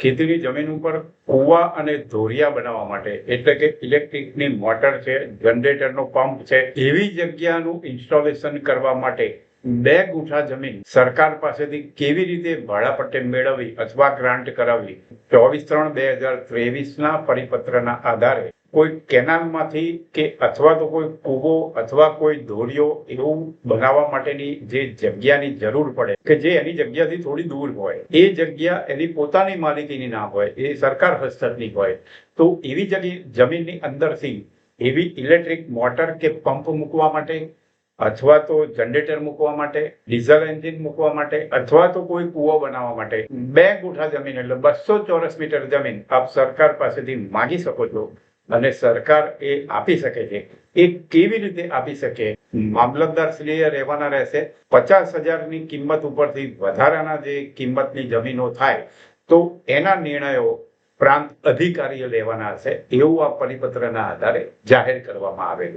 ખેતીની જમીન ઉપર કૂવા અને ધોરિયા બનાવવા માટે, એટલે કે ઇલેક્ટ્રિકની મોટર છે, જનરેટરનો પંપ છે, એવી જગ્યાનું ઇન્સ્ટોલેશન કરવા માટે બે ગુઠા જમીન સરકાર પાસેથી કેવી રીતે ભાડાપટ્ટે મેળવવી અથવા ગ્રાન્ટ કરાવવી, ચોવીસ ત્રણ બે હજાર ત્રેવીસના પરિપત્રના આધારે કોઈ કેનાલમાંથી કે અથવા તો કોઈ કૂવો અથવા કોઈ દોરીઓ એવું બનાવવા માટેની જે જગ્યાની જરૂર પડે, કે જે એની જગ્યાથી થોડી દૂર હોય, એ જગ્યા એની પોતાની માલિકીની ના હોય, એ સરકાર હસ્તકની હોય, તો એવી જગ્યા જમીનની અંદરથી એવી ઇલેક્ટ્રિક મોટર કે પંપ મૂકવા માટે અથવા તો જનરેટર મૂકવા માટે, ડીઝલ એન્જિન મૂકવા માટે, અથવા તો કોઈ કૂવો બનાવવા માટે, બે ગુઠા જમીન એટલે બસો ચોરસ મીટર જમીન આપ સરકાર પાસેથી માંગી શકો છો. અને સરકાર એ આપી શકે છે. એ કેવી રીતે આપી શકે? મામલતદાર શ્રીએ રહેવાના રહેશે. પચાસ હજારની કિંમત ઉપરથી વધારાના જે કિંમતની જમીનો થાય તો એના નિર્ણયો પ્રાંત અધિકારીઓ લેવાના હશે. એવું આ પરિપત્રના આધારે જાહેર કરવામાં આવેલું